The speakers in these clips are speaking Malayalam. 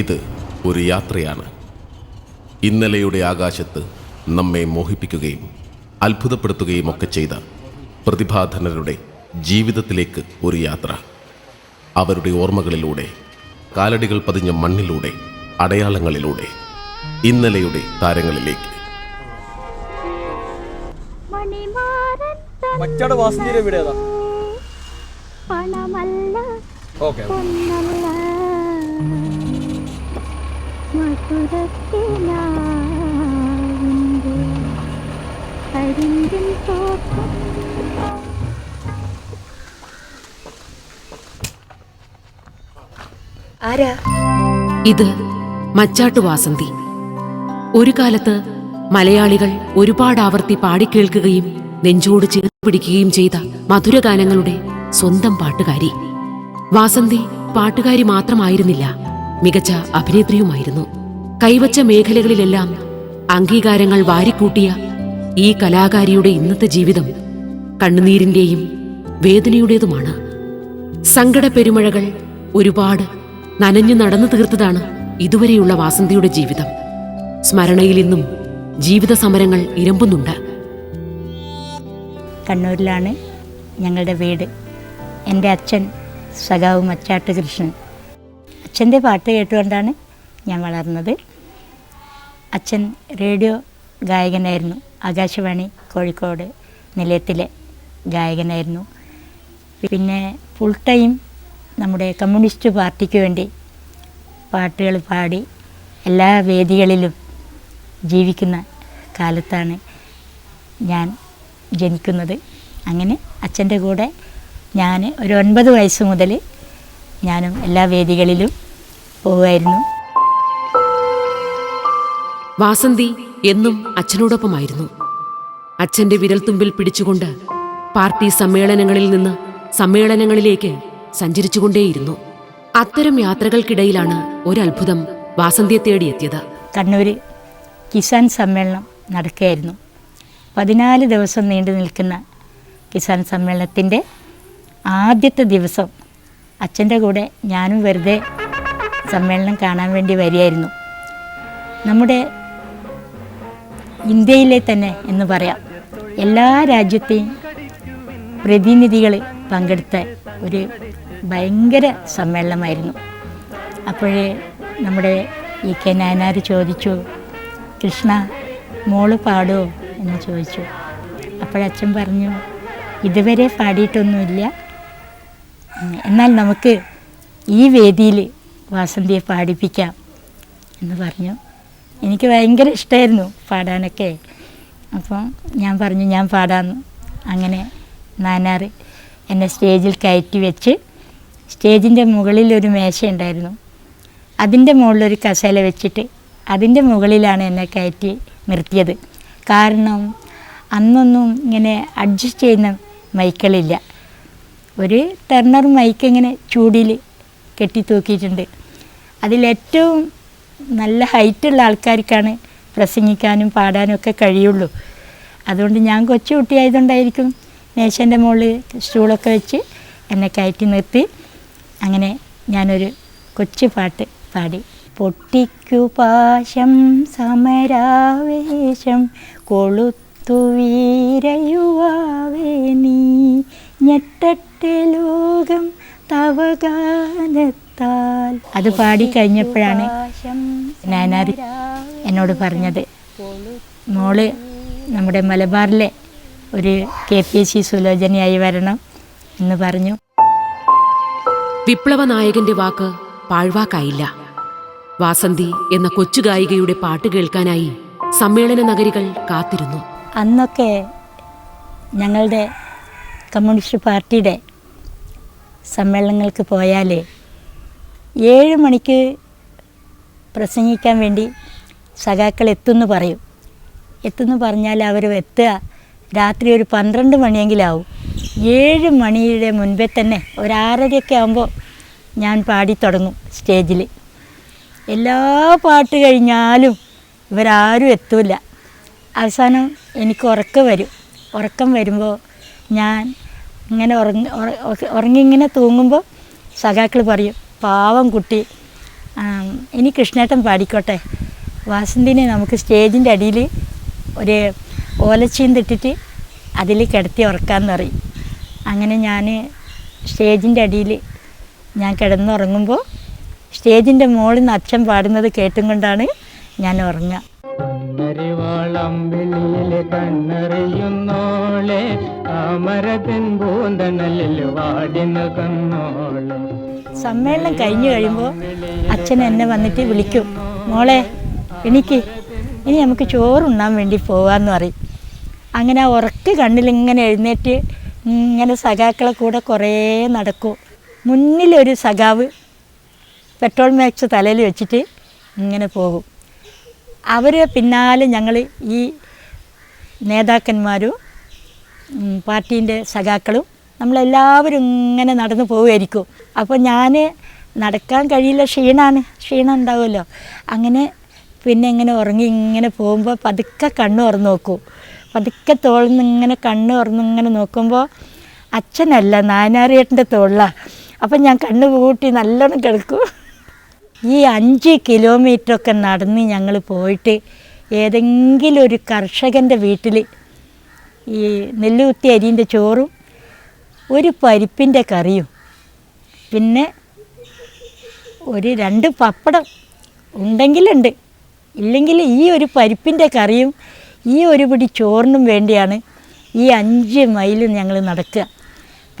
ഇത് ഒരു യാത്രയാണ്. ഇന്നലെയുടെ ആകാശത്ത് നമ്മെ മോഹിപ്പിക്കുകയും അത്ഭുതപ്പെടുത്തുകയും ഒക്കെ ചെയ്ത പ്രതിഭാധനരുടെ ജീവിതത്തിലേക്ക് ഒരു യാത്ര. അവരുടെ ഓർമ്മകളിലൂടെ കാലടികൾ പതിഞ്ഞ മണ്ണിലൂടെ അടയാളങ്ങളിലൂടെ ഇന്നലെയുടെ താരങ്ങളിലേക്ക്. മണിമാരൻ മച്ചാട് വാസന്തിയുടെ വീട് ഏതാ പണമല്ല ഓക്കെ പൊന്നല്ല മധുരത്തിനാവിന്റെ കരിമ്പിൻ തോട്ടം ആരാ? ഇത് മച്ചാട്ടു വാസന്തി. ഒരു കാലത്ത് മലയാളികൾ ഒരുപാട് ആവർത്തി പാടിക്കേൾക്കുകയും നെഞ്ചോട് ചേർത്ത് പിടിക്കുകയും ചെയ്ത മധുരഗാനങ്ങളുടെ സ്വന്തം പാട്ടുകാരി. വാസന്തി പാട്ടുകാരി മാത്രമായിരുന്നില്ല. മികച്ച അഭിനേത്രിയുമായിരുന്നു. കൈവച്ച മേഖലകളിലെല്ലാം അംഗീകാരങ്ങൾ വാരിക്കൂട്ടിയ ഈ കലാകാരിയുടെ ഇന്നത്തെ ജീവിതം കണ്ണുനീരിന്റെയും വേദനയുടേതുമാണ്. സങ്കട പെരുമഴകൾ ഒരുപാട് നനഞ്ഞു നടന്നു തീർത്തതാണ് ഇതുവരെയുള്ള വാസന്തിയുടെ ജീവിതം. സ്മരണയിൽ ഇന്നും ജീവിത സമരങ്ങൾ ഇരമ്പുന്നുണ്ട്. കണ്ണൂരിലാണ് ഞങ്ങളുടെ വീട്. എന്റെ അച്ഛൻ സഖാവ് മച്ചാട്ട് കൃഷ്ണൻ. അച്ഛന്റെ പാട്ട് കേട്ടുകൊണ്ടാണ് ഞാൻ വളർന്നത്. അച്ഛൻ റേഡിയോ ഗായകനായിരുന്നു. ആകാശവാണി കോഴിക്കോട് നിലയത്തിലെ ഗായകനായിരുന്നു. പിന്നെ ഫുൾ ടൈം നമ്മുടെ കമ്മ്യൂണിസ്റ്റ് പാർട്ടിക്ക് വേണ്ടി പാട്ടുകൾ പാടി എല്ലാ വേദികളിലും ജീവിക്കുന്ന കാലത്താണ് ഞാൻ ജനിക്കുന്നത്. അങ്ങനെ അച്ഛന്റെ കൂടെ ഞാൻ ഒരു ഒൻപത് വയസ്സ് മുതൽ ഞാനും എല്ലാ വേദികളിലും പോവുമായിരുന്നു വാസന്തി എന്നും അച്ഛനോടൊപ്പമായിരുന്നു. അച്ഛന്റെ വിരൽത്തുമ്പിൽ പിടിച്ചുകൊണ്ട് പാർട്ടി സമ്മേളനങ്ങളിൽ നിന്ന് സമ്മേളനങ്ങളിലേക്ക് സഞ്ചരിച്ചുകൊണ്ടേയിരുന്നു. അത്തരം യാത്രകൾക്കിടയിലാണ് ഒരത്ഭുതം വാസന്തിയെ തേടിയെത്തിയത്. കണ്ണൂർ കിസാൻ സമ്മേളനം നടക്കുകയായിരുന്നു. പതിനാല് ദിവസം നീണ്ടു നിൽക്കുന്ന കിസാൻ സമ്മേളനത്തിന്റെ ആദ്യത്തെ ദിവസം അച്ഛന്റെ കൂടെ ഞാനും വെറുതെ സമ്മേളനം കാണാൻ വേണ്ടി വരികയായിരുന്നു. നമ്മുടെ ഇന്ത്യയിലെ തന്നെ എന്ന് പറയാം. എല്ലാ രാജ്യത്തെയും പ്രതിനിധികൾ പങ്കെടുത്ത ഒരു ഭയങ്കര സമ്മേളനമായിരുന്നു. അപ്പോഴേ നമ്മുടെ ഇ കെ നായനാർ ചോദിച്ചു കൃഷ്ണ മോൾ പാടുമോ എന്ന് ചോദിച്ചു. അപ്പോഴച്ഛൻ പറഞ്ഞു ഇതുവരെ പാടിയിട്ടൊന്നുമില്ല. എന്നാൽ നമുക്ക് ഈ വേദിയിൽ വാസന്തിയെ പാടിപ്പിക്കാം എന്ന് പറഞ്ഞു. എനിക്ക് ഭയങ്കര ഇഷ്ടമായിരുന്നു പാടാനൊക്കെ. അപ്പം ഞാൻ പറഞ്ഞു ഞാൻ പാടാമെന്ന് അങ്ങനെ നാനാർ എന്നെ സ്റ്റേജിൽ കയറ്റി വെച്ച് സ്റ്റേജിന്റെ മുകളിൽ ഒരു മേശയുണ്ടായിരുന്നു അതിന്റെ മുകളിലൊരു കസേല വെച്ചിട്ട് അതിന്റെ മുകളിലാണ് എന്നെ കയറ്റി നിർത്തിയത്. കാരണം അന്നൊന്നും ഇങ്ങനെ അഡ്ജസ്റ്റ് ചെയ്യുന്ന മൈക്കളില്ല ഒരു ടെർണർ മൈക്ക് ഇങ്ങനെ ചൂടിൽ കെട്ടി തൂക്കിയിട്ടുണ്ട്. അതിലേറ്റവും നല്ല ഹൈറ്റുള്ള ആൾക്കാർക്കാണ് പ്രസംഗിക്കാനും പാടാനും ഒക്കെ കഴിയുള്ളൂ. അതുകൊണ്ട് ഞാൻ കൊച്ചു കുട്ടിയായതുകൊണ്ടായിരിക്കും മേശന്റെ മുകളിൽ സ്റ്റൂളൊക്കെ വെച്ച് എന്നെ കയറ്റി നിർത്തി. അങ്ങനെ ഞാനൊരു കൊച്ചു പാട്ട് പാടി. പൊട്ടിക്കു പാശം സമരാവേശം കൊളുത്തു വീരയുവാവേ നീ. ഞെട്ടട്ടെ ലോകം തവഗാനത്താൽ അത് പാടി കഴിഞ്ഞപ്പോഴാണ് നാനാർ എന്നോട് പറഞ്ഞത്. മോൾ നമ്മുടെ മലബാറിലെ ഒരു കെ പി എസ് സി സുലോചനയായി വരണം എന്ന് പറഞ്ഞു. വിപ്ലവ നായകന്റെ വാക്ക് പാഴ്വാക്കായില്ല. വാസന്തി എന്ന കൊച്ചു ഗായികയുടെ പാട്ട് കേൾക്കാനായി സമ്മേളന നഗരികൾ കാത്തിരുന്നു. അന്നൊക്കെ ഞങ്ങളുടെ കമ്മ്യൂണിസ്റ്റ് പാർട്ടിയുടെ സമ്മേളനങ്ങൾക്ക് പോയാൽ ഏഴ് മണിക്ക് പ്രസംഗിക്കാൻ വേണ്ടി സഖാക്കൾ എത്തുമെന്ന് പറയും. എത്തുമെന്ന് പറഞ്ഞാൽ അവർ എത്തുക. രാത്രി ഒരു പന്ത്രണ്ട് മണിയെങ്കിലാവും. ഏഴ് മണിയുടെ മുൻപേ തന്നെ ഒരു ആറരയൊക്കെ ആകുമ്പോൾ ഞാൻ പാടി തുടങ്ങും സ്റ്റേജിൽ. എല്ലാ പാട്ട് കഴിഞ്ഞാലും ഇവരാരും എത്തൂല. അവസാനം എനിക്ക് ഉറക്കം വരും. ഉറക്കം വരുമ്പോൾ ഞാൻ ഇങ്ങനെ ഉറങ്ങി ഉറങ്ങി ഇങ്ങനെ തൂങ്ങുമ്പോൾ സഖാക്കൾ പറയും പാവം കുട്ടി. ഇനി കൃഷ്ണേട്ടൻ പാടിക്കോട്ടെ. വാസന്തിനെ നമുക്ക് സ്റ്റേജിന്റെ അടിയിൽ ഒരു ഓലച്ചീന്തിട്ടിട്ട് അതിൽ കിടത്തി ഉറക്കാമെന്ന് പറയും. അങ്ങനെ ഞാൻ സ്റ്റേജിന്റെ അടിയിൽ ഞാൻ കിടന്നുറങ്ങുമ്പോൾ സ്റ്റേജിന്റെ മുകളിൽ നിന്ന് അച്ഛൻ പാടുന്നത് കേട്ടും കൊണ്ടാണ് ഞാൻ ഉറങ്ങുക. കണ്ണരിവാളം വെളിയിലെ കണ്ണറിയുന്നോളെ അമരത്തിൻ പൂന്തണലിൽ വാടി നിൽക്കുന്നോളെ സമ്മേളനം കഴിഞ്ഞു കഴിയുമ്പോൾ അച്ഛൻ എന്നെ വന്നിട്ട് വിളിക്കും. മോളെ എനിക്ക് ഇനി നമുക്ക് ചോറുണ്ണാൻ വേണ്ടി പോകാമെന്ന് പറയും. അങ്ങനെ ആ ഉറക്ക് കണ്ണിൽ ഇങ്ങനെ എഴുന്നേറ്റ് ഇങ്ങനെ സഖാക്കളെ കൂടെ കുറേ നടക്കും. മുന്നിലൊരു സഖാവ് പെട്രോൾ മാക്സ് തലയിൽ വെച്ചിട്ട് ഇങ്ങനെ പോകും. അവർ പിന്നാലെ ഞങ്ങൾ ഈ നേതാക്കന്മാരും പാർട്ടീന്റെ സഖാക്കളും നമ്മളെല്ലാവരും ഇങ്ങനെ നടന്നു പോവുമായിരിക്കും. അപ്പോൾ ഞാൻ നടക്കാൻ കഴിയില്ല. ക്ഷീണമാണ് ക്ഷീണം ഉണ്ടാവുമല്ലോ. അങ്ങനെ പിന്നെ ഇങ്ങനെ ഉറങ്ങി ഇങ്ങനെ പോകുമ്പോൾ പതുക്കെ കണ്ണ് തുറന്ന് നോക്കൂ. പതുക്കെ തോളിന്ന് ഇങ്ങനെ കണ്ണ് തുറന്ന് ഇങ്ങനെ നോക്കുമ്പോൾ അച്ഛനല്ല നാനാറിയേട്ടന്റെ തോളിലാണ് അപ്പം ഞാൻ കണ്ണ് പൂട്ടി നല്ലോണം കിടക്കും. ഈ അഞ്ച് കിലോമീറ്ററൊക്കെ നടന്ന് ഞങ്ങൾ പോയിട്ട് ഏതെങ്കിലും ഒരു കർഷകന്റെ വീട്ടിൽ ഈ നെല്ലുകുത്തി അരിന്റെ ചോറും ഒരു പരിപ്പിന്റെ കറിയും. പിന്നെ ഒരു രണ്ട് പപ്പടം ഉണ്ടെങ്കിലുണ്ട്. ഇല്ലെങ്കിൽ ഈ ഒരു പരിപ്പിന്റെ കറിയും ഈ ഒരു പിടി ചോറിനും വേണ്ടിയാണ് ഈ അഞ്ച് മൈൽ ഞങ്ങൾ നടക്കുക.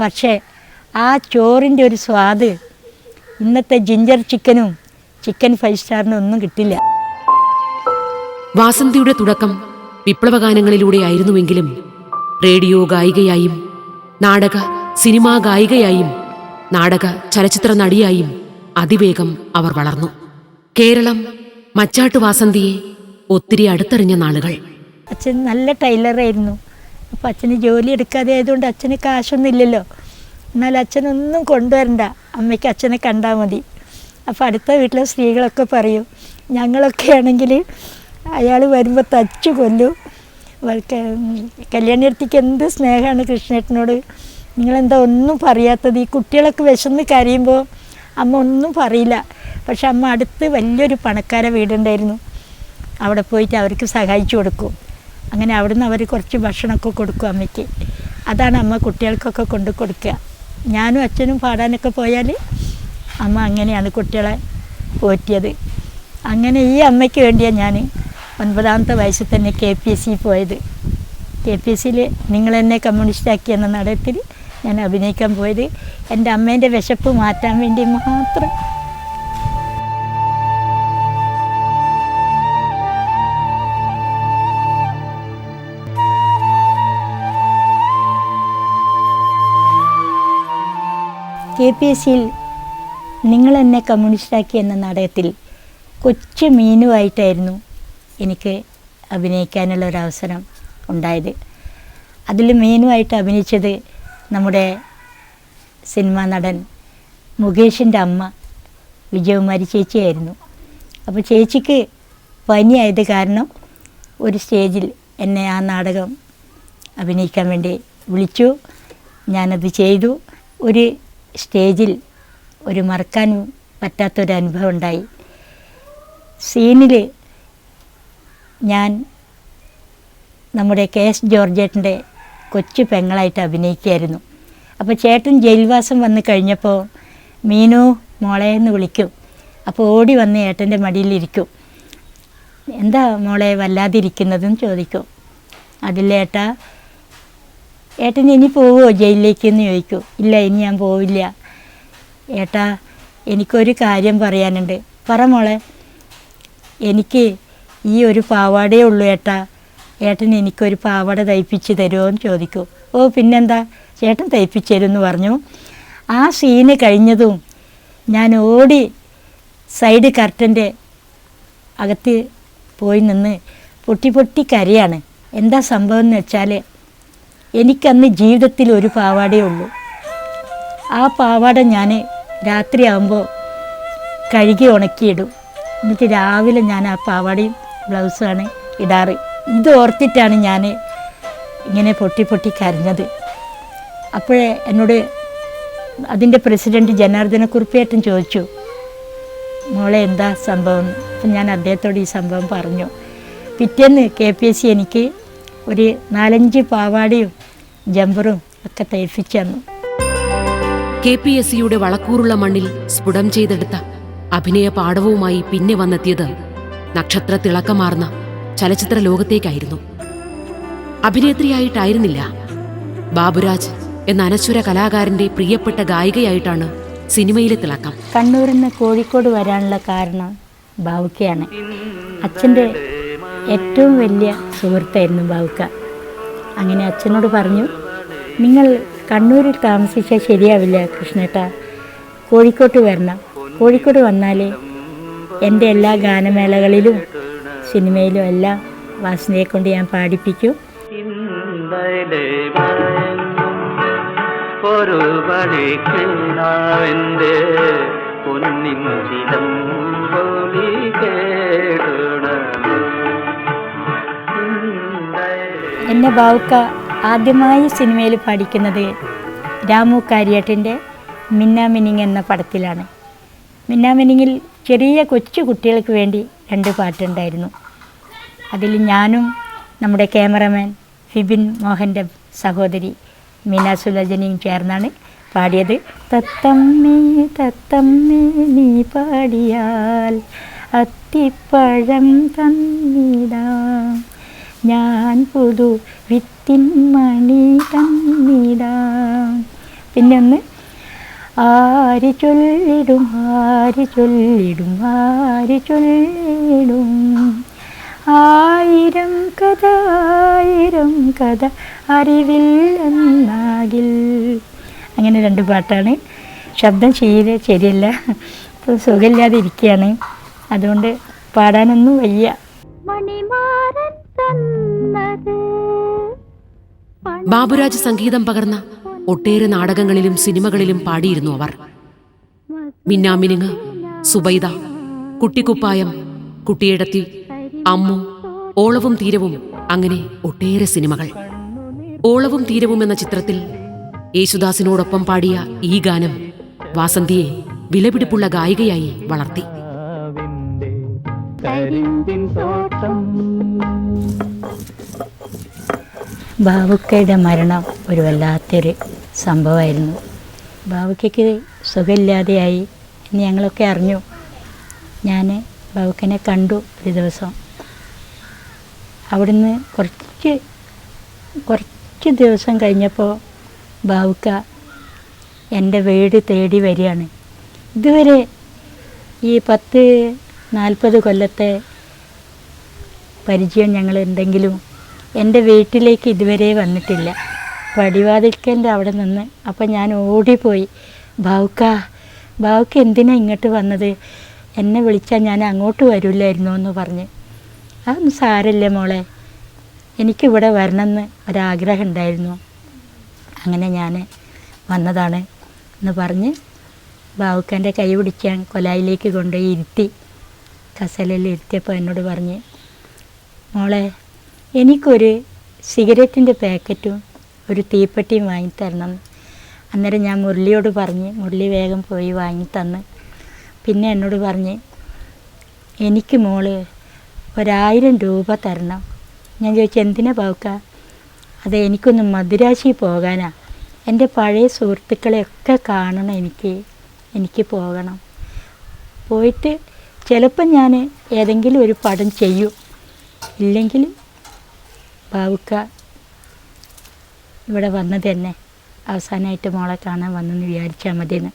പക്ഷേ ആ ചോറിന്റെ ഒരു സ്വാദ് ഇന്നത്തെ ജിഞ്ചർ ചിക്കനും ചിക്കൻ ഫൈവ് സ്റ്റാറിനും ഒന്നും കിട്ടില്ല. വാസന്തിയുടെ തുടക്കം വിപ്ലവഗാനങ്ങളിലൂടെയായിരുന്നുവെങ്കിലും റേഡിയോ ഗായികയായും നാടക സിനിമാ ഗായികയായും നാടക ചലച്ചിത്ര നടിയായും അതിവേഗം അവർ വളർന്നു. കേരളം മച്ചാട്ട് വാസന്തിയെ ഒത്തിരി അടുത്തറിഞ്ഞ നാളുകൾ. അച്ഛൻ നല്ല ടൈലറായിരുന്നു അപ്പം അച്ഛന് ജോലി എടുക്കാതെ ആയതുകൊണ്ട് അച്ഛന് കാശൊന്നും ഇല്ലല്ലോ. എന്നാൽ അച്ഛനൊന്നും കൊണ്ടുവരണ്ട. അമ്മയ്ക്ക് അച്ഛനെ കണ്ടാൽ മതി. അപ്പോൾ അടുത്ത വീട്ടിലെ സ്ത്രീകളൊക്കെ പറയും ഞങ്ങളൊക്കെ ആണെങ്കിൽ അയാൾ വരുമ്പോൾ തച്ചു കൊല്ലും. കല്യാണിയർത്തിക്ക് എന്ത് സ്നേഹമാണ് കൃഷ്ണേട്ടനോട്? നിങ്ങളെന്താ ഒന്നും പറയാത്തത്? ഈ കുട്ടികളൊക്കെ വിശന്ന് കരയുമ്പോൾ അമ്മ ഒന്നും പറയില്ല. പക്ഷെ അമ്മ അടുത്ത് വലിയൊരു പണക്കാര വീടുണ്ടായിരുന്നു. അവിടെ പോയിട്ട് അവർക്ക് സഹായിച്ചു കൊടുക്കും. അങ്ങനെ അവിടുന്ന് അവർ കുറച്ച് ഭക്ഷണമൊക്കെ കൊടുക്കും അമ്മയ്ക്ക്. അതാണ് അമ്മ കുട്ടികൾക്കൊക്കെ കൊണ്ട് കൊടുക്കുക. ഞാനും അച്ഛനും പാടാനൊക്കെ പോയാൽ അമ്മ അങ്ങനെയാണ് കുട്ടികളെ പോറ്റിയത് അങ്ങനെ ഈ അമ്മയ്ക്ക് വേണ്ടിയാണ് ഞാൻ ഒൻപതാമത്തെ വയസ്സിൽ തന്നെ കെ പി എസ് സി പോയത്. കെ പി എസ് സിയിൽ നിങ്ങളെന്നെ കമ്മ്യൂണിസ്റ്റാക്കി എന്ന നാടകത്തിൽ ഞാൻ അഭിനയിക്കാൻ പോയത്. എന്റെ അമ്മേന്റെ വിശപ്പ് മാറ്റാൻ വേണ്ടി മാത്രം. കെ പി എസ് സിയിൽ നിങ്ങൾ എന്നെ കമ്മ്യൂണിസ്റ്റാക്കി എന്ന നാടകത്തിൽ കൊച്ചു മീനുമായിട്ടായിരുന്നു എനിക്ക് അഭിനയിക്കാനുള്ള ഒരു അവസരം ഉണ്ടായത്. അതിൽ മീനുമായിട്ട് അഭിനയിച്ചത് നമ്മുടെ സിനിമാ നടൻ മുകേഷിന്റെ അമ്മ വിജയകുമാരി ചേച്ചിയായിരുന്നു. അപ്പോൾ ചേച്ചിക്ക് പനിയായത് കാരണം ഒരു സ്റ്റേജിൽ എന്നെ ആ നാടകം അഭിനയിക്കാൻ വേണ്ടി വിളിച്ചു. ഞാനത് ചെയ്തു. ഒരു സ്റ്റേജിൽ ഒരു മറക്കാൻ പറ്റാത്തൊരു അനുഭവം ഉണ്ടായി. സീനിൽ ഞാൻ നമ്മുടെ കെ എസ് ജോർജേട്ടന്റെ കൊച്ചു പെങ്ങളായിട്ട് അഭിനയിക്കുമായിരുന്നു അപ്പോൾ ചേട്ടൻ ജയിൽവാസം വന്ന് കഴിഞ്ഞപ്പോൾ മീനു മോളെ എന്ന് വിളിക്കും. അപ്പോൾ ഓടി വന്ന് ഏട്ടന്റെ മടിയിലിരിക്കും എന്താ മോളെ വല്ലാതിരിക്കുന്നതെന്ന് ചോദിക്കും. അതിലേട്ടാ ഏട്ടൻ ഇനി പോവുമോ ജയിലിലേക്ക് എന്ന് ചോദിക്കും. ഇല്ല ഇനി ഞാൻ പോവില്ല. ഏട്ടാ എനിക്കൊരു കാര്യം പറയാനുണ്ട്. പറ മോളെ. എനിക്ക് ഈ ഒരു പാവാടേ ഉള്ളൂ ഏട്ടാ. ഏട്ടൻ എനിക്കൊരു പാവട തയ്പ്പിച്ച് തരുമോ എന്ന് ചോദിക്കും. ഓ പിന്നെന്താ? ചേട്ടൻ തയ്പ്പിച്ചു തരുമെന്ന് പറഞ്ഞു. ആ സീന് കഴിഞ്ഞതും ഞാൻ ഓടി സൈഡ് കർട്ടന്റെ അകത്ത് പോയി നിന്ന് പൊട്ടി പൊട്ടി കരയാണ്. എന്താ സംഭവം എന്ന് വെച്ചാൽ എനിക്കന്ന് ജീവിതത്തിൽ ഒരു പാവാടയേ ഉള്ളൂ. ആ പാവാട ഞാൻ രാത്രിയാകുമ്പോൾ കഴുകി ഉണക്കിയിടും. എന്നിട്ട് രാവിലെ ഞാൻ ആ പാവാടയും ബ്ലൗസുമാണ് ഇടാറ്. ഇത് ഓർത്തിട്ടാണ് ഞാൻ ഇങ്ങനെ പൊട്ടി പൊട്ടി കരഞ്ഞത്. അപ്പോഴേ എന്നോട് അതിന്റെ പ്രസിഡന്റ് ജനാർദ്ദന കുറുപ്പിയേട്ടൻ ചോദിച്ചു മോളെ എന്താ സംഭവം? അപ്പം ഞാൻ അദ്ദേഹത്തോട് ഈ സംഭവം പറഞ്ഞു. പിറ്റേന്ന് കെ പി എസ് സി എനിക്ക് ഒരു നാലഞ്ച് പാവാടിയും ജമ്പറും ഒക്കെ തയ്പ്പിച്ചു തന്നു. കെ പി എസ് സിയുടെ വളക്കൂറുള്ള മണ്ണിൽ സ്ഫുടം ചെയ്തെടുത്ത അഭിനയ പാഠവുമായി പിന്നെ വന്നെത്തിയത് നക്ഷത്ര തിളക്കമാർന്ന ചലച്ചിത്ര ലോകത്തേക്കായിരുന്നു. അഭിനേത്രിയായിട്ടായിരുന്നില്ല. ബാബുരാജ് എന്ന അനശ്വര കലാകാരന്റെ പ്രിയപ്പെട്ട ഗായികയായിട്ടാണ് സിനിമയിലെ തിളക്കം. കണ്ണൂരിൽ നിന്ന് കോഴിക്കോട് വരാനുള്ള കാരണം ബാവുക്കയാണ്. അച്ഛന്റെ ഏറ്റവും വലിയ സുഹൃത്തായിരുന്നു ബാവുക്ക. അങ്ങനെ അച്ഛനോട് പറഞ്ഞു നിങ്ങൾ കണ്ണൂരിൽ താമസിച്ചാൽ ശരിയാവില്ല കൃഷ്ണേട്ട. കോഴിക്കോട്ട് വരണം. കോഴിക്കോട് വന്നാലേ എന്റെ എല്ലാ ഗാനമേളകളിലും സിനിമയിലും എല്ലാം വാസനയെ കൊണ്ട് ഞാൻ പാടിപ്പിക്കും. ഒരു പൊന്നിൻ ചിലം പൊലി എന്നെ ബാവുക്ക ആദ്യമായി സിനിമയിൽ പഠിക്കുന്നത് രാമു കാര്യേട്ടന്റെ മിന്നാമിനിങ് എന്ന പടത്തിലാണ്. മിന്നാമിനിങ്ങിൽ ചെറിയ കൊച്ചു കുട്ടികൾക്ക് വേണ്ടി രണ്ട് പാട്ടുണ്ടായിരുന്നു. അതിൽ ഞാനും നമ്മുടെ ക്യാമറമാൻ ഫിബിൻ മോഹന്റെ സഹോദരി മീന സുലജനയും ചേർന്നാണ് പാടിയത്. തത്തമ്മേ തത്തമ്മേ നീ പാടിയാൽ അത്തിപ്പഴം തന്നിടാം. ഞാൻ പുതു വിത്തിൻ മണി തന്നിടാം. പിന്നെ ഒന്ന് ആര് ചൊല്ലിടും ആരി ചൊല്ലിടും ആരി ചൊല്ലിടും. ആയിരം കഥ ആയിരം കഥ അറിവില്ലെന്നാകിൽ അങ്ങനെ രണ്ട് പാട്ടാണ്. ശബ്ദം ശീല ശരിയല്ല. ഇപ്പോൾ സുഖമില്ലാതെ ഇരിക്കുകയാണ് അതുകൊണ്ട് പാടാനൊന്നും വയ്യ. ബാബുരാജ് സംഗീതം പകർന്ന ഒട്ടേറെ നാടകങ്ങളിലും സിനിമകളിലും പാടിയിരുന്നു അവർ. മിന്നാമിനുങ്ങ് സുബൈദ കുട്ടിക്കുപ്പായം കുട്ടിയിടത്തി അമ്മു ഓളവും തീരവും അങ്ങനെ ഒട്ടേറെ സിനിമകൾ. ഓളവും തീരവും എന്ന ചിത്രത്തിൽ യേശുദാസിനോടൊപ്പം പാടിയ ഈ ഗാനം വാസന്തിയെ വിലപിടിപ്പുള്ള ഗായികയായി വളർത്തി. ബാവുക്കയുടെ മരണം. ഒരു വല്ലാത്തൊരു സംഭവമായിരുന്നു. ബാവുക്കയ്ക്ക് സുഖമില്ലാതെയായി എന്ന് ഞങ്ങളൊക്കെ അറിഞ്ഞു. ഞാൻ ബാവുക്കനെ കണ്ടു ഒരു ദിവസം. അവിടുന്ന് കുറച്ച് കുറച്ച് ദിവസം കഴിഞ്ഞപ്പോൾ ബാവുക്ക എന്റെ വീട് തേടി വരികയാണ്. ഇതുവരെ ഈ പത്ത് നാൽപ്പത് കൊല്ലത്തെ പരിചയം ഞങ്ങൾ എന്തെങ്കിലും എന്റെ വീട്ടിലേക്ക് ഇതുവരെ വന്നിട്ടില്ല. പടിവാതിൽക്കന്റെ അവിടെ നിന്ന് അപ്പം ഞാൻ ഓടിപ്പോയി. ബാവുക്ക ബാവുക്ക എന്തിനാ ഇങ്ങോട്ട് വന്നത്? എന്നെ വിളിച്ചാൽ ഞാൻ അങ്ങോട്ട് വരില്ലായിരുന്നു എന്ന് പറഞ്ഞ്. അതൊന്നും സാരല്ലേ മോളെ. എനിക്കിവിടെ വരണമെന്ന് ഒരാഗ്രഹം ഉണ്ടായിരുന്നു. അങ്ങനെ ഞാൻ വന്നതാണ് എന്ന് പറഞ്ഞ് ബാവുക്കന്റെ കൈ പിടിക്കാൻ കൊലായിലേക്ക് കൊണ്ടുപോയി ഇരുത്തി. കസലയിൽ ഇരുത്തിയപ്പോൾ എന്നോട് പറഞ്ഞ് മോളെ എനിക്കൊരു സിഗരറ്റിന്റെ പാക്കറ്റും ഒരു തീപ്പെട്ടിയും വാങ്ങിത്തരണം. അന്നേരം ഞാൻ മുരളിയോട് പറഞ്ഞ് മുരളി വേഗം പോയി വാങ്ങിത്തന്ന്. പിന്നെ എന്നോട് പറഞ്ഞ് എനിക്ക് മോൾ ഒരായിരം രൂപ തരണം. ഞാൻ ചോദിച്ചു എന്തിനാ പാവുക്ക അത് എനിക്കൊന്ന് മധുരാശി പോകാനാ. എന്റെ പഴയ സുഹൃത്തുക്കളെയൊക്കെ കാണണം എനിക്ക്. എനിക്ക് പോകണം. പോയിട്ട് ചിലപ്പം ഞാൻ ഏതെങ്കിലും ഒരു പടം ചെയ്യും. ഇല്ലെങ്കിൽ ബാവുക്ക ഇവിടെ വന്നത് തന്നെ. അവസാനമായിട്ട് മോളെ കാണാൻ വന്നെന്ന് വിചാരിച്ചാൽ മതിയെന്ന്.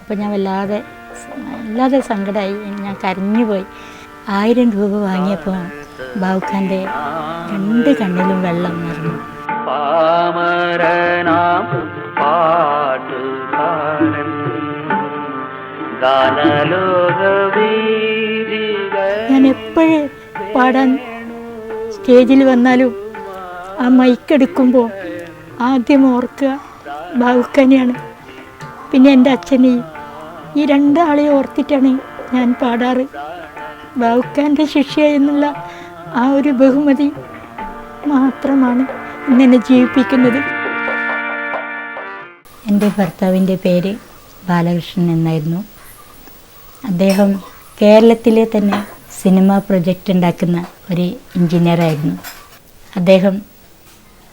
അപ്പോൾ ഞാൻ വല്ലാതെ വല്ലാതെ സങ്കടമായി ഞാൻ കരഞ്ഞു പോയി. ആയിരം രൂപ വാങ്ങിയപ്പോൾ ബാബുഖാന്റെ രണ്ട് കണ്ണിലും വെള്ളം നിറഞ്ഞു. പാമരനാം പാട്ടുകാരൻ. ഗാനലോക ഞാൻ എപ്പോഴും പാടാൻ സ്റ്റേജിൽ വന്നാലും ആ മൈക്കെടുക്കുമ്പോൾ ആദ്യം ഓർക്കുക. ബാവുക്കനെയാണ് പിന്നെ എന്റെ അച്ഛനെയും ഈ രണ്ടാളെ ഓർത്തിട്ടാണ് ഞാൻ പാടാറ്. ബാവുക്കാന്റെ ശിഷ്യ എന്നുള്ള ആ ഒരു ബഹുമതി മാത്രമാണ് ഇന്നെന്നെ ജീവിപ്പിക്കുന്നത്. എന്റെ ഭർത്താവിന്റെ പേര് ബാലകൃഷ്ണൻ എന്നായിരുന്നു. അദ്ദേഹം കേരളത്തിലെ തന്നെ സിനിമ പ്രൊജക്റ്റ് ഉണ്ടാക്കുന്ന ഒരു എഞ്ചിനീയറായിരുന്നു അദ്ദേഹം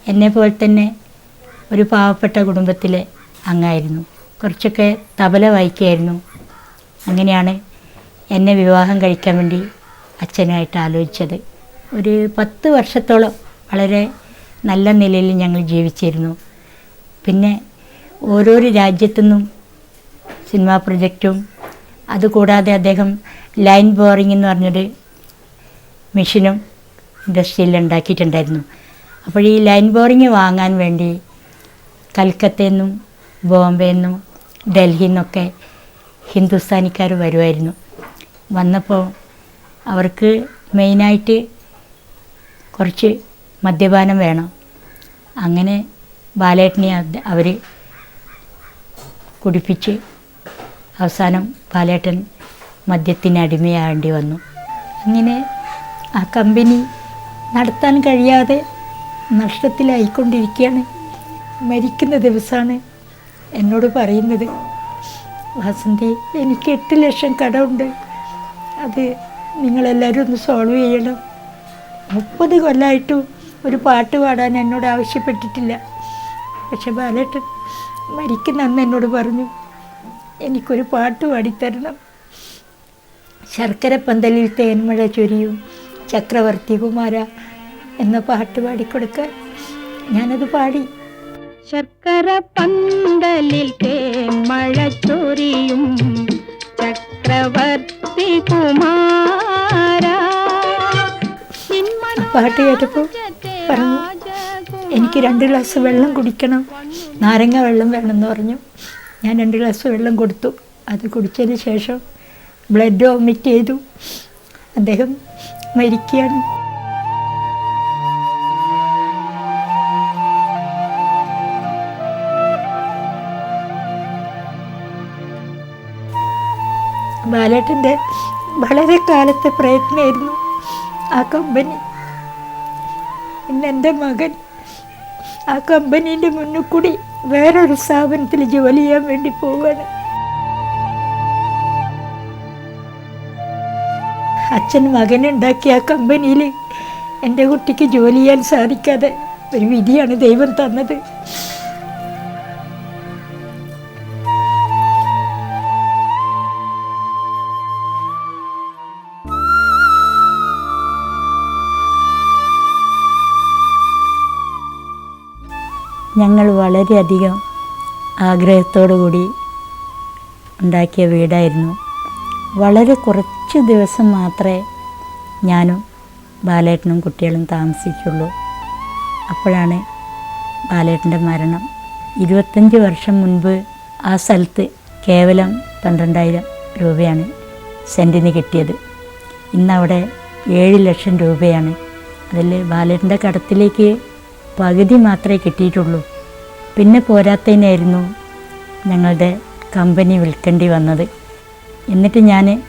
എന്നെ പോലെ തന്നെ ഒരു പാവപ്പെട്ട കുടുംബത്തിലെ അംഗമായിരുന്നു കുറച്ചൊക്കെ തബല വായിക്കായിരുന്നു. അങ്ങനെയാണ് എന്നെ വിവാഹം കഴിക്കാൻ വേണ്ടി അച്ഛനായിട്ട് ആലോചിച്ചത്. ഒരു പത്ത് വർഷത്തോളം വളരെ നല്ല നിലയിൽ ഞങ്ങൾ ജീവിച്ചിരുന്നു. പിന്നെ ഓരോരോ രാജ്യത്തുനിന്നും സിനിമാ പ്രൊജക്റ്റും അതുകൂടാതെ അദ്ദേഹം ലൈൻ ബോറിംഗ് എന്ന് പറഞ്ഞൊരു മെഷീനും ഇൻഡസ്ട്രിയിൽ ഉണ്ടാക്കിയിട്ടുണ്ടായിരുന്നു. അപ്പോൾ ഈ ലൈൻ ബോറിങ് വാങ്ങാൻ വേണ്ടി കൽക്കത്തയിൽ നിന്നും ബോംബെയിൽ നിന്നും ഡൽഹിയിൽ നിന്നൊക്കെ ഹിന്ദുസ്ഥാനിക്കാർ വരുമായിരുന്നു വന്നപ്പോൾ അവർക്ക് മെയിനായിട്ട് കുറച്ച് മദ്യപാനം വേണം. അങ്ങനെ ബാലേട്ടനെ അവർ കുടിപ്പിച്ച് അവസാനം ബാലേട്ടൻ മദ്യത്തിന് അടിമയാകേണ്ടി വന്നു. അങ്ങനെ ആ കമ്പനി നടത്താൻ കഴിയാതെ നഷ്ടത്തിലായിക്കൊണ്ടിരിക്കുകയാണ് മരിക്കുന്ന ദിവസമാണ് എന്നോട് പറയുന്നത്. വാസന്തി എനിക്ക് എട്ട് ലക്ഷം കടമുണ്ട്. അത് നിങ്ങളെല്ലാവരും ഒന്ന് സോൾവ് ചെയ്യണം. മുപ്പത് കൊല്ലമായിട്ടും ഒരു പാട്ട് പാടാൻ എന്നോട് ആവശ്യപ്പെട്ടിട്ടില്ല. പക്ഷെ ബാലേട്ടൻ മരിക്കുന്ന അന്ന് എന്നോട് പറഞ്ഞു എനിക്കൊരു പാട്ട് പാടിത്തരണം. ശർക്കര പന്തലിൽ തേന്മഴ ചൊരിയും ചക്രവർത്തി കുമാര എന്ന പാട്ട് പാടിക്കൊടുക്കാൻ ഞാനത് പാടി. ശർക്കര പന്തലിൽ തേന്മഴ ചൊരിയും. ചക്രവർത്തി പാട്ട് പറഞ്ഞു എനിക്ക് രണ്ട് ഗ്ലാസ് വെള്ളം കുടിക്കണം. നാരങ്ങ വെള്ളം വേണമെന്ന് പറഞ്ഞു. ഞാൻ രണ്ട് ഗ്ലാസ് വെള്ളം കൊടുത്തു. അത് കുടിച്ചതിന് ശേഷം ബ്ലഡ് വോമിറ്റ് ചെയ്തു. അദ്ദേഹം മരിക്കുകയാണ്. ബാലേട്ടന്റെ വളരെ കാലത്തെ പ്രയത്നമായിരുന്നു ആ കമ്പനി. എന്റെ മകൻ ആ കമ്പനീന്റെ മുന്നിൽ കൂടി വേറൊരു സ്ഥാപനത്തിൽ ജോലി ചെയ്യാൻ വേണ്ടി പോവുകയാണ്. അച്ഛൻ മകനുണ്ടാക്കിയ ആ കമ്പനിയിൽ എന്റെ കുട്ടിക്ക് ജോലി ചെയ്യാൻ സാധിക്കാതെ ഒരു വിധിയാണ് ദൈവം തന്നത്. ഞങ്ങൾ വളരെയധികം ആഗ്രഹത്തോടു കൂടി ഉണ്ടാക്കിയ വീടായിരുന്നു. വളരെ കുറച്ച് ദിവസം മാത്രമേ ഞാനും ബാലേട്ടനും കുട്ടികളും താമസിച്ചുള്ളൂ അപ്പോഴാണ് ബാലേട്ടന്റെ മരണം. ഇരുപത്തഞ്ച് വർഷം മുൻപ് ആ സ്ഥലത്ത് കേവലം പന്ത്രണ്ടായിരം രൂപയാണ് സെന്റിന് കിട്ടിയത്. ഇന്നവിടെ ഏഴ് ലക്ഷം രൂപയാണ്. അതിൽ ബാലേട്ടന്റെ കടത്തിലേക്ക് പകുതി മാത്രമേ കിട്ടിയിട്ടുള്ളൂ. പിന്നെ പോരാത്തതിനായിരുന്നു ഞങ്ങളുടെ കമ്പനി വിൽക്കേണ്ടി വന്നത്. എന്നിട്ട് ഞാൻ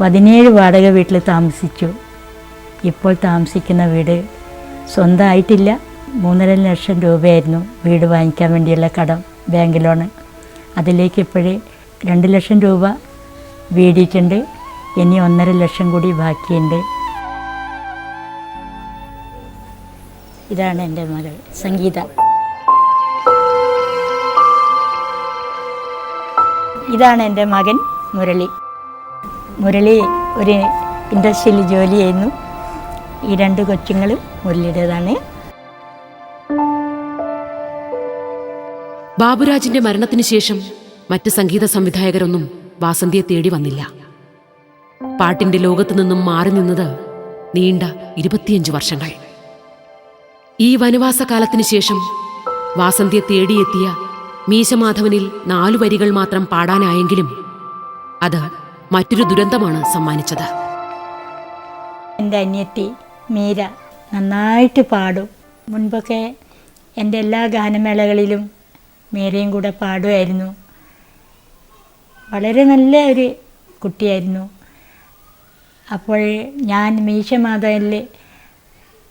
പതിനേഴ് വാടക വീട്ടിൽ താമസിച്ചു. ഇപ്പോൾ താമസിക്കുന്ന വീട് സ്വന്തമായിട്ടില്ല. മൂന്നര ലക്ഷം രൂപയായിരുന്നു വീട് വാങ്ങിക്കാൻ വേണ്ടിയുള്ള കടം ബാങ്ക് ലോണ്. അതിലേക്ക് ഇപ്പോഴേ രണ്ട് ലക്ഷം രൂപ വീടിയിട്ടുണ്ട്. ഇനി ഒന്നര ലക്ഷം കൂടി ബാക്കിയുണ്ട്. ഇതാണ് എന്റെ മകൾ സംഗീത. ഇതാണ് എന്റെ മകൻ മുരളി. മുരളി ഒരു ഇൻഡസ്ട്രിയിൽ ജോലി ചെയ്യുന്നു. ഈ രണ്ട് കൊച്ചുങ്ങളും മുരളിയുടേതാണ്. ബാബുരാജിന്റെ മരണത്തിന് ശേഷം മറ്റ് സംഗീത സംവിധായകരൊന്നും വാസന്തിയെ തേടി വന്നില്ല. പാട്ടിന്റെ ലോകത്തു നിന്നും മാറി നിന്നത് നീണ്ട ഇരുപത്തിയഞ്ച് വർഷങ്ങൾ. ഈ വനവാസ കാലത്തിന് ശേഷം വാസന്തിയെ തേടിയെത്തിയ മീശമാധവനിൽ നാലു വരികൾ മാത്രം പാടാനായെങ്കിലും അത് മറ്റൊരു ദുരന്തമാണ് സമ്മാനിച്ചത്. എന്റെ അന്യത്തി മീര നന്നായിട്ട് പാടും. മുൻപൊക്കെ എന്റെ എല്ലാ ഗാനമേളകളിലും മീരയും കൂടെ പാടുമായിരുന്നു. വളരെ നല്ല ഒരു കുട്ടിയായിരുന്നു. അപ്പോൾ ഞാൻ മീശമാധവനിൽ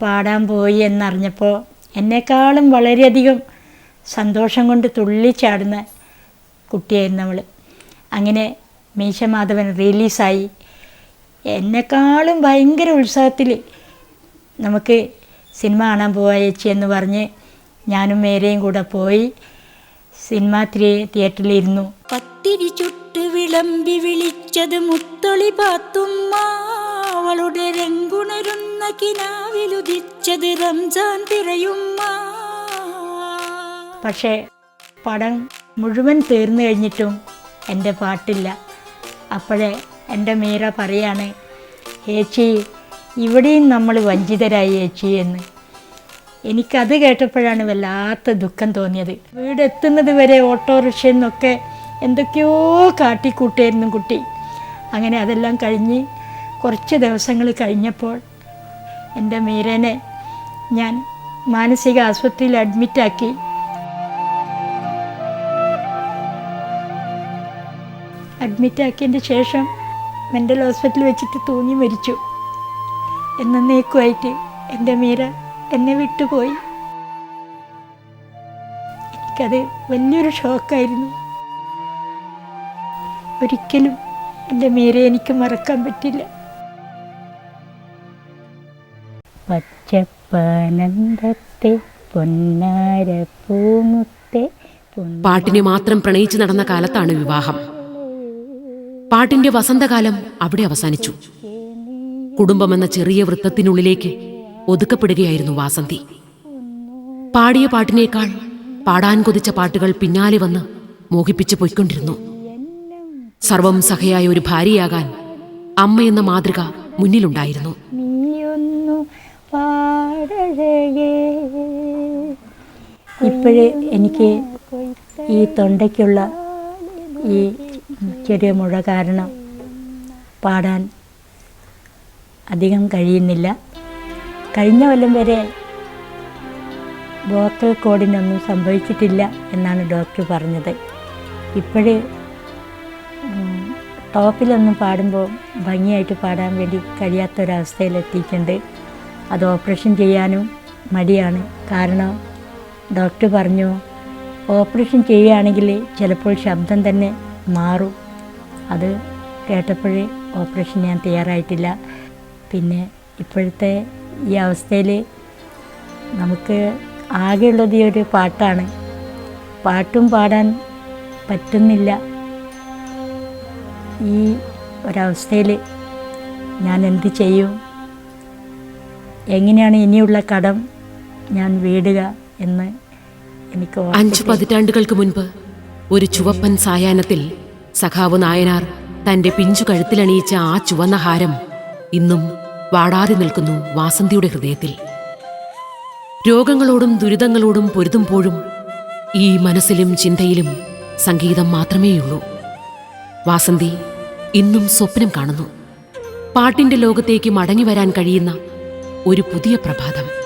പാടാൻ പോയി എന്നറിഞ്ഞപ്പോൾ എന്നെക്കാളും വളരെയധികം സന്തോഷം കൊണ്ട് തുള്ളിച്ചാടുന്ന കുട്ടിയായിരുന്നു അവൾ അങ്ങനെ മീശമാധവൻ റിലീസായി. എന്നെക്കാളും ഭയങ്കര ഉത്സാഹത്തിൽ നമുക്ക് സിനിമ കാണാൻ പോവാ ചേച്ചി എന്ന് പറഞ്ഞ് ഞാനും മേരെയും കൂടെ പോയി സിനിമ തിയേറ്ററിലിരുന്നു. പത്തിരി ചുട്ട് വിളമ്പി വിളിച്ചത് മുത്തൊളി പാത്തുമ്മ. അവളുടെ രംഗുണരുന്ന കിനാവിലുദിച്ചത് റംസാൻ തിരയുമ്മ പക്ഷേ പടം മുഴുവൻ തീർന്നു കഴിഞ്ഞിട്ടും എന്റെ പാട്ടില്ല. അപ്പോഴേ എന്റെ മീര പറയാണ് ഏച്ചി ഇവിടെയും നമ്മൾ വഞ്ചിതരായി ഏച്ചി എന്ന്. എനിക്കത് കേട്ടപ്പോഴാണ് വല്ലാത്ത ദുഃഖം തോന്നിയത്. വീടെത്തുന്നത് വരെ ഓട്ടോറിക്ഷയിൽ നിന്നൊക്കെ എന്തൊക്കെയോ കാട്ടിക്കൂട്ടിയായിരുന്നു കുട്ടി. അങ്ങനെ അതെല്ലാം കഴിഞ്ഞ് കുറച്ച് ദിവസങ്ങൾ കഴിഞ്ഞപ്പോൾ എന്റെ മീരനെ ഞാൻ മാനസിക ആശുപത്രിയിൽ അഡ്മിറ്റാക്കി അഡ്മിറ്റാക്കിയതിന് ശേഷം മെന്റൽ ഹോസ്പിറ്റലിൽ വെച്ചിട്ട് തൂങ്ങി മരിച്ചു. എന്നേക്കുമായിട്ട് എന്റെ മീര എന്നെ വിട്ടുപോയി. എനിക്കത് വലിയൊരു ഷോക്കായിരുന്നു. ഒരിക്കലും എന്റെ മീരയെ എനിക്ക് മറക്കാൻ പറ്റില്ല. പച്ചപ്പനന്തത്തെ പൊന്നാര പൂമുത്തെ പാട്ടിനെ മാത്രം പ്രണയിച്ചു നടന്ന കാലത്താണ് വിവാഹം. പാട്ടിന്റെ വസന്തകാലം അവിടെ അവസാനിച്ചു. കുടുംബമെന്ന ചെറിയ വൃത്തത്തിനുള്ളിലേക്ക് ഒതുക്കപ്പെടുകയായിരുന്നു വാസന്തി. പാടിയ പാട്ടിനേക്കാൾ പാടാൻ കൊതിച്ച പാട്ടുകൾ പിന്നാലെ വന്ന് മോഹിപ്പിച്ചു പോയിക്കൊണ്ടിരുന്നു. സർവം സഹയായ ഒരു ഭാര്യയാകാൻ അമ്മയെന്ന മാതൃക മുന്നിലുണ്ടായിരുന്നു. ഇപ്പോഴേ എനിക്ക് ഈ തൊണ്ടയ്ക്കുള്ള ഈ ചെറിയ മുഴ കാരണം പാടാൻ അധികം കഴിയുന്നില്ല. കഴിഞ്ഞ കൊല്ലം വരെ വോക്കൽ കോഡിനൊന്നും സംഭവിച്ചിട്ടില്ല എന്നാണ് ഡോക്ടർ പറഞ്ഞത്. ഇപ്പോഴേ ടോപ്പിലൊന്നും പാടുമ്പോൾ ഭംഗിയായിട്ട് പാടാൻ വേണ്ടി കഴിയാത്തൊരവസ്ഥയിലെത്തിയിട്ടുണ്ട്. അത് ഓപ്പറേഷൻ ചെയ്യാനും മടിയാണ്. കാരണം ഡോക്ടർ പറഞ്ഞു ഓപ്പറേഷൻ ചെയ്യുകയാണെങ്കിൽ ചിലപ്പോൾ ശബ്ദം തന്നെ മാറും. അത് കേട്ടപ്പോഴേ ഓപ്പറേഷൻ ഞാൻ തയ്യാറായിട്ടില്ല. പിന്നെ ഇപ്പോഴത്തെ ഈ അവസ്ഥയിൽ നമുക്ക് ആകെയുള്ളത് ഈ ഒരു പാട്ടാണ്. പാട്ടും പാടാൻ പറ്റുന്നില്ല. ഈ ഒരവസ്ഥയിൽ ഞാൻ എന്ത് ചെയ്യും? എങ്ങനെയാണ് ഇനിയുള്ള കടം ഞാൻ വീടുക എന്ന് എനിക്ക് അഞ്ചു പതിറ്റാണ്ടുകൾക്ക് മുൻപ് ഒരു ചുവപ്പൻ സായാഹ്നത്തിൽ സഖാവ് നായനാർ തന്റെ പിഞ്ചു കഴുത്തിലണിയിച്ച ആ ചുവന്ന ഹാരം ഇന്നും വാടാതെ നിൽക്കുന്നു വാസന്തിയുടെ ഹൃദയത്തിൽ. രോഗങ്ങളോടും ദുരിതങ്ങളോടും പൊരുതുമ്പോഴും ഈ മനസ്സിലും ചിന്തയിലും സംഗീതം മാത്രമേയുള്ളൂ. വാസന്തി ഇന്നും സ്വപ്നം കാണുന്നു. പാട്ടിന്റെ ലോകത്തേക്ക് മടങ്ങി വരാൻ കഴിയുന്ന ഒരു പുതിയ പ്രഭാതം.